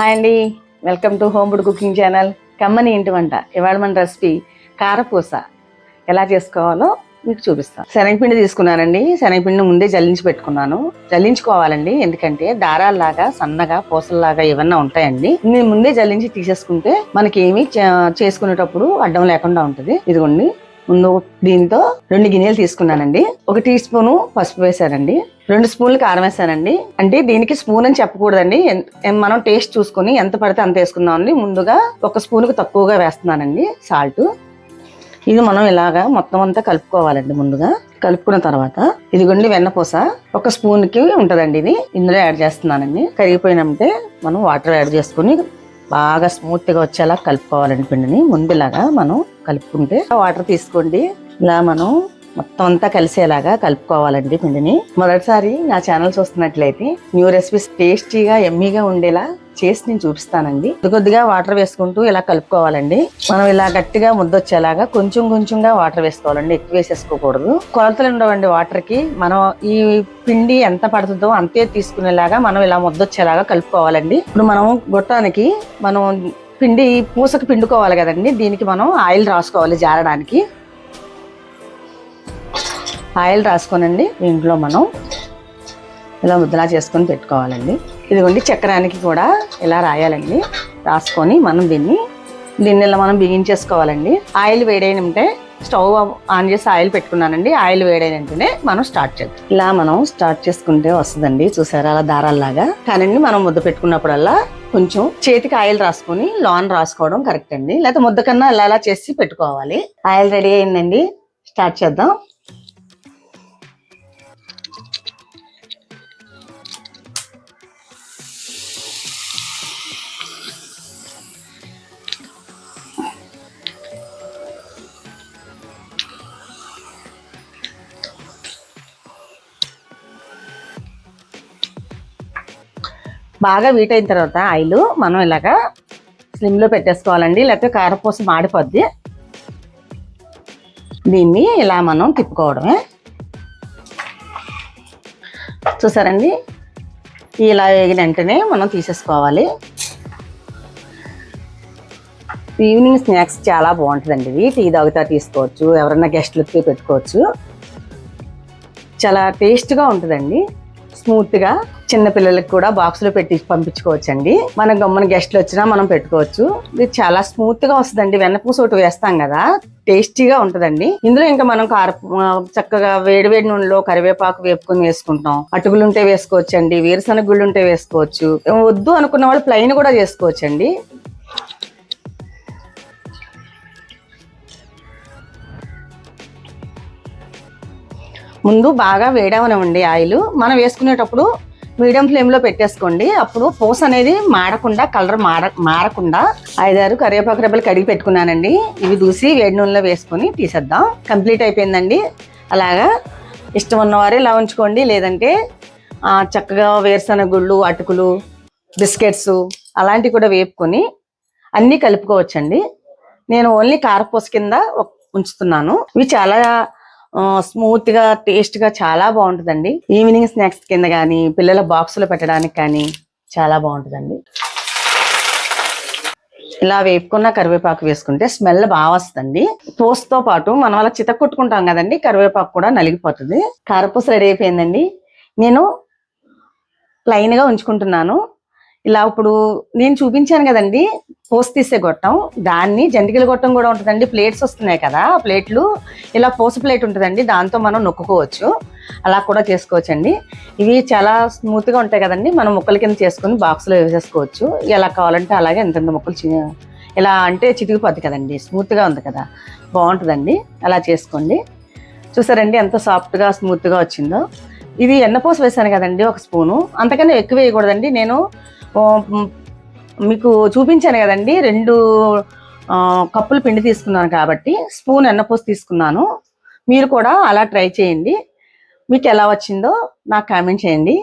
Hi అండి. Welcome to home food cooking channel. కమ్మని ఇంటి వంట? ఇవాళ మన రెసిపీ కారపూస. ఎలా చేసుకోవాలో మీకు చూపిస్తాను శనగపిండి తీసుకున్నానండి. శనగపిండి ముందే జల్లించి పెట్టుకున్నాను. జల్లించుకోవాలండి. ఎందుకంటే దారాల్లాగా సన్నగా పూసల్లాగా ఏమన్నా ఉంటాయండి. నేను ముందే జల్లించి తీసేసుకుంటే మనకి ఏమి చేసుకునేటప్పుడు అడ్డం లేకుండా ఉంటుంది. ఇదిగోండి. ముందు దీంతో రెండు గిన్నెలు తీసుకున్నానండి. ఒక టీ స్పూను పసుపు వేశానండి. రెండు స్పూన్లు కారం వేసానండి అంటే దీనికి స్పూన్ అని చెప్పకూడదండి. మనం టేస్ట్ చూసుకొని ఎంత పడితే అంత వేసుకుందామండి. ముందుగా ఒక స్పూన్కి తక్కువగా వేస్తున్నానండి సాల్ట్. ఇది మనం ఇలాగా మొత్తం అంతా కలుపుకోవాలండి ముందుగా. కలుపుకున్న తర్వాత ఇదిగోండి వెన్నపూస. ఒక స్పూన్కి ఉంటుందండి ఉంటదండి ఇది. ఇందులో యాడ్ చేస్తున్నానండి. కరిగిపోయినంటే మనం వాటర్ యాడ్ చేసుకుని బాగా స్మూత్గా వచ్చేలా కలుపుకోవాలండి పిండిని. ముందులాగా మనం కలుపుకుంటే వాటర్ తీసుకోండి. ఇలా మనం మొత్తం అంతా కలిసేలాగా కలుపుకోవాలండి పిండిని. మొదటిసారి నా ఛానల్ చూస్తున్నట్లయితే న్యూ రెసిపీస్ టేస్టీగా ఎమ్మీగా ఉండేలా చేసి నేను చూపిస్తానండి. కొద్ది కొద్దిగా వాటర్ వేసుకుంటూ ఇలా కలుపుకోవాలండి. మనం ఇలా గట్టిగా ముద్దొచ్చేలాగా కొంచెం కొంచెంగా వాటర్ వేసుకోవాలండి. ఎక్కువ వేసేసుకోకూడదు. కొలతలు ఉండవండి వాటర్కి మనం ఈ పిండి ఎంత పడుతుందో అంతే తీసుకునేలాగా మనం ఇలా ముద్దొచ్చేలాగా కలుపుకోవాలండి. ఇప్పుడు మనం గొట్టానికి మనం పిండి పూసకు పిండుకోవాలి కదండి. దీనికి మనం ఆయిల్ రాసుకోవాలి జారడానికి. ఆయిల్ రాసుకోనండి దీంట్లో మనం. ఇలా ముద్దలా చేసుకొని పెట్టుకోవాలండి. ఇదిగోండి చక్రానికి కూడా ఇలా రాయాలండి. రాసుకొని మనం దీన్ని దీన్ని ఇలా మనం బిగించేసుకోవాలండి. ఆయిల్ వేడైన ఉంటే స్టవ్ ఆన్ చేసి ఆయిల్ పెట్టుకున్నానండి. ఆయిల్ వేడైన వెంటనే మనం స్టార్ట్ చేద్దాం. ఇలా మనం స్టార్ట్ చేసుకుంటే వస్తుందండి. చూసారా? అలా దారాల్లాగా. కానండి మనం ముద్ద పెట్టుకున్నప్పుడల్లా కొంచెం చేతికి ఆయిల్ రాసుకొని లాన్ రాసుకోవడం కరెక్ట్ అండి. లేకపోతే ముద్ద కన్నా ఇలా అలా చేసి పెట్టుకోవాలి. ఆయిల్ రెడీ అయిందండి. స్టార్ట్ చేద్దాం. బాగా వీట్ అయిన తర్వాత ఆయిల్ మనం ఇలాగా స్లిమ్లో పెట్టేసుకోవాలండి లేకపోతే కారపూస మాడిపోద్ది. దీన్ని ఇలా మనం తిప్పుకోవడమే. చూసారండి? ఇలా వేగిన వెంటనే మనం తీసేసుకోవాలి. ఈవినింగ్ స్నాక్స్ చాలా బాగుంటుందండి. ఇవి టీ తాగుతా తీసుకోవచ్చు ఎవరైనా గెస్ట్లకి పెట్టుకోవచ్చు. చాలా టేస్ట్గా ఉంటుందండి. స్మూత్గా చిన్న పిల్లలకి కూడా బాక్స్లో పెట్టి పంపించుకోవచ్చండి. మన గమ్మున గెస్ట్లు వచ్చినా మనం పెట్టుకోవచ్చు. ఇది చాలా స్మూత్గా వస్తుందండి. వెన్నపూస ఒకటి వేస్తాం కదా టేస్టీగా ఉంటుందండి. ఇందులో ఇంకా మనం కార చక్కగా వేడివేడి నూనెలో కరివేపాకు వేపుకొని వేసుకుంటాం. అటుకులు ఉంటే వేసుకోవచ్చు అండి వేరుశనగ గుళ్ళు ఉంటే వేసుకోవచ్చు. వద్దు అనుకున్న వాళ్ళు ప్లెయిన్ కూడా చేసుకోవచ్చు ముందు బాగా వేడవనివ్వండి ఆయిల్. మనం వేసుకునేటప్పుడు మీడియం ఫ్లేమ్లో పెట్టేసుకోండి. అప్పుడు పూస అనేది మాడకుండా కలర్ మార మారకుండా ఐదారు కరివేపాకు రెబ్బలు కడిగి పెట్టుకున్నానండి. ఇవి దూసి వేడి నూనెలో వేసుకొని తీసేద్దాం. కంప్లీట్ అయిపోయిందండి. అలాగా ఇష్టం ఉన్నవారు ఇలా ఉంచుకోండి. లేదంటే చక్కగా వేరుశనగ గుళ్ళు అటుకులు బిస్కెట్స్ అలాంటివి కూడా వేపుకొని అన్నీ కలుపుకోవచ్చండి. నేను ఓన్లీ కారపూస కింద ఉంచుతున్నాను. ఇవి చాలా స్మూత్గా టేస్ట్గా చాలా బాగుంటుందండి. ఈవినింగ్ స్నాక్స్ కింద కానీ పిల్లల బాక్స్లో పెట్టడానికి కానీ చాలా బాగుంటుందండి. ఇలా వేపుకున్న కరివేపాకు వేసుకుంటే స్మెల్ బాగా వస్తుందండి. తో పాటు మనం అలా చిత కొట్టుకుంటాం కదండి కరివేపాకు కూడా నలిగిపోతుంది. కారపూస రెడీ అయిపోయిందండి. నేను ప్లైన్గా ఉంచుకుంటున్నాను. ఇలా ఇప్పుడు నేను చూపించాను కదండి పోస్ తీసే గొట్టం. దాన్ని జంతికల గొట్టం కూడా ఉంటుందండి ప్లేట్స్ వస్తున్నాయి కదా ఆ ప్లేట్లు. ఇలా పోస ప్లేట్ ఉంటుందండి దాంతో మనం నొక్కుకోవచ్చు. అలా కూడా చేసుకోవచ్చండి. ఇవి చాలా స్మూత్గా ఉంటాయి కదండి మనం ముక్కల కింద చేసుకొని బాక్స్లో వేసేసుకోవచ్చు. ఎలా కావాలంటే అలాగే ఎంతెంత ముక్కలు చి- ఇలా అంటే చితికిపోద్ది కదండి స్మూత్గా ఉంది కదా బాగుంటుందండి. అలా చేసుకోండి. చూసారండి ఎంత సాఫ్ట్గా స్మూత్గా వచ్చిందో. ఇది ఎన్నపూస వేసాను కదండి ఒక స్పూను. అంతకన్నా ఎక్కువ వేయకూడదండి. నేను మీకు చూపించాను కదండి. రెండు కప్పులు పిండి తీసుకున్నాను కాబట్టి స్పూన్ ఎన్నపూస తీసుకున్నాను. మీరు కూడా అలా ట్రై చేయండి. మీకు ఎలా వచ్చిందో నాకు కామెంట్ చేయండి.